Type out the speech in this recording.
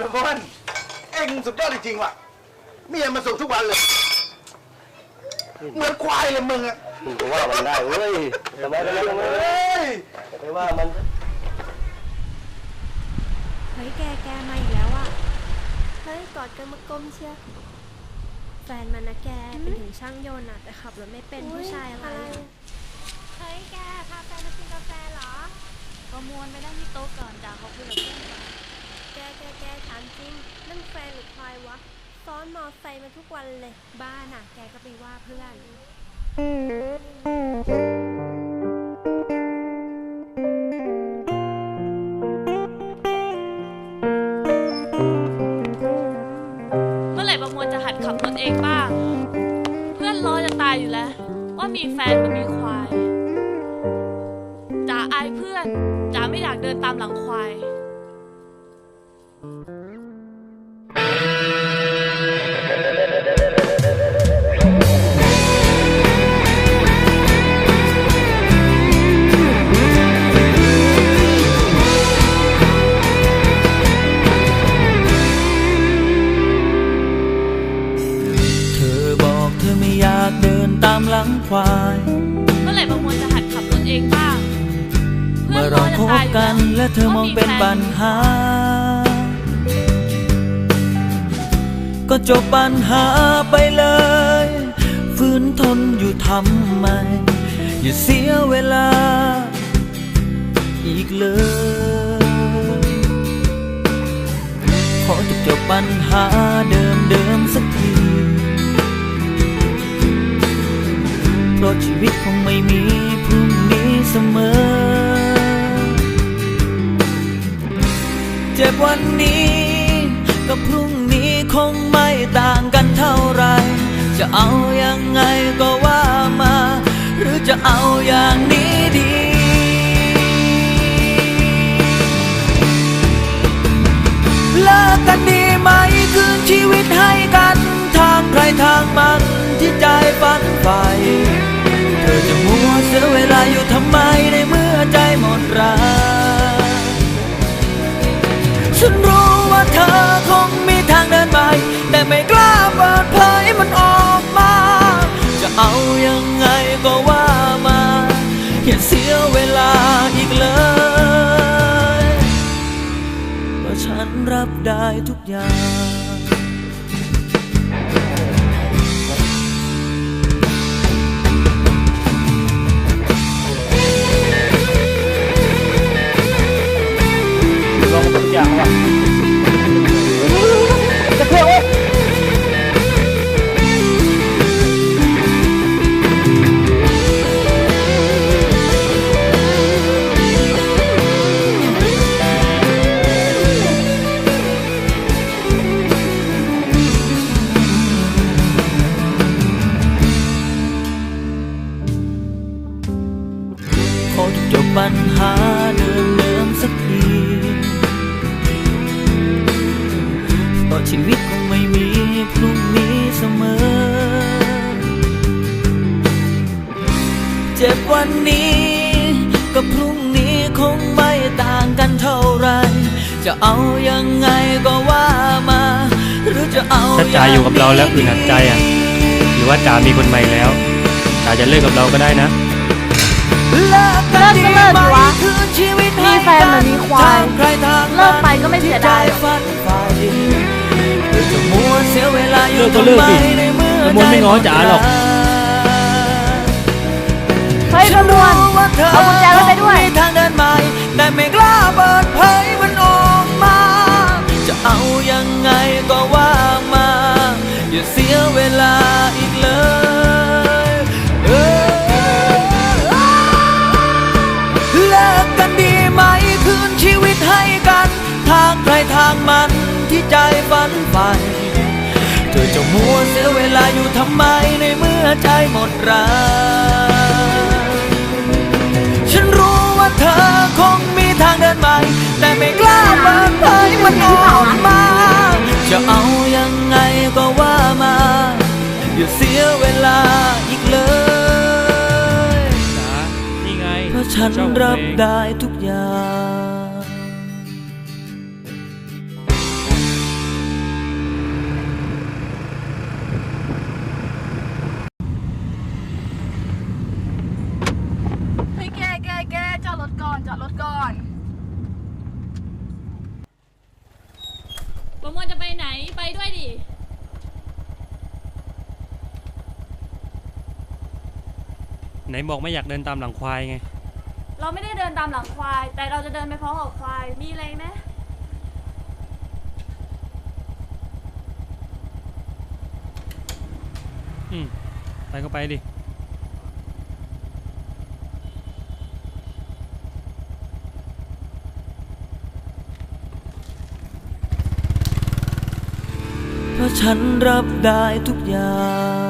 พรพลเองสุดยอดจริงว่ะเมียมาส่งทุกวันเลย เหมือนควายเลยมึงอะว่ามันได้เว้ยทำไมทำไมเว้ยไปว่ามัน เฮ้ยแกแกมาอีกแล้วอะ เฮ้ยกอดกันมากลมเชียวแฟนมันนะแกเป็นถึงช่างโยนอะแต่ขับรถไม่เป็นผู้ชายอะไรเฮ้ยแก พาแฟนมากินกาแฟเหรอ ประมวลไม่ได้ที่โต๊ะก่อนจ้ะเขาคุยกับเพื่อนก่ แกแกแกถามจริง นั่นแฟนหรือควายวะ ซ้อนมอไซค์มาทุกวันเลย บ้าน่ะ แกก็ไปว่าเพื่อนเมื่อไหร่ประมวลจะหัดขับรถเองบ้าง เพื่อนล้อจะตายอยู่แล้ว ว่ามีแฟนมันมีควายจ๋าอายเพื่อนจ๋าไม่อยากเดินตามหลังควาย เธอบอกเธอไม่อยากเดินตามหลังควาย เมื่อไหร่ประมวลจะหัดขับรถเองบ้าง เมื่อเราคบกันและเธอมองเป็นปัญหา ก็จบปัญหาไปเลย ฝืนทนอยู่ทำไม อย่าเสียเวลา อีกเลย ขอจบจบปัญหาเดิมเดิ จะเอายังไงก็ว่ามา หรือจะเอาอย่างนี้ดี เลิกกันดีไหมคืนชีวิตให้กัน ทางใครทางมันที่ใจฝันใฝ่เธอจะมัวเสียเวลาอยู่ทำไมในเมื่อใจหมดรักฉันรู้ว่าเธอคงมีทางเดินใหม่แต่ไม่กล้าเปิดเผยมันออก ได้ทุกอย่าง คงไม่ต่างกันเท่าไหรจะเอายังไงก็ว่ามา หรือจะเอาถ้าจ๋าอยู่กับเราแล้วอึดอัดใจอะหรือว่าจ๋ามีคนใหม่แล้วจ๋าจะเลิกกับเราก็ได้นะ เลิกกันดีเลิกก็เลิกไหมสิวะคืนชีวิตมีแฟนเหมือนมีควายทงใครทางเลิกไปก็ไม่เสียดายหรอกที่ใจฝันใฝ่เธอจะมัวเสียเวลาอยู่เลิกก็เลิกดิทำไมในเมื่อประมวลไม่ง้อจ๋าหรอก เฮ้ยประมวลฉันรู้ว่าธเอากุญแจรถไปด้วย มีทางเดินใหม่ แต่ไม่กล้าเปิดเผยมันออกมา จะเอายังไงก็ว่ามา อย่าเสียเวลาอีกเลยเออเลิกกันดีไหมคืนชีวิตให้กัน ทางใครทางมันที่ใจฝันใฝ่เธอจะมัวเสียเวลาอยู่ทำไมในเมื่อใจหมดรัก ฉันรับได้ทุกอย่างเฮ้ยแกแกแกจอดรถก่อนจอดรถก่อนประมวลจะไปไหนไปด้วยดิ ไหนบอกไม่อยากเดินตามหลังควายไง เราไม่ได้เดินตามหลังควาย แต่เราจะเดินไปพร้อมกับควาย มีอะไรไหมอืมไปก็ไปดิ เพราะฉันรับได้ทุกอย่าง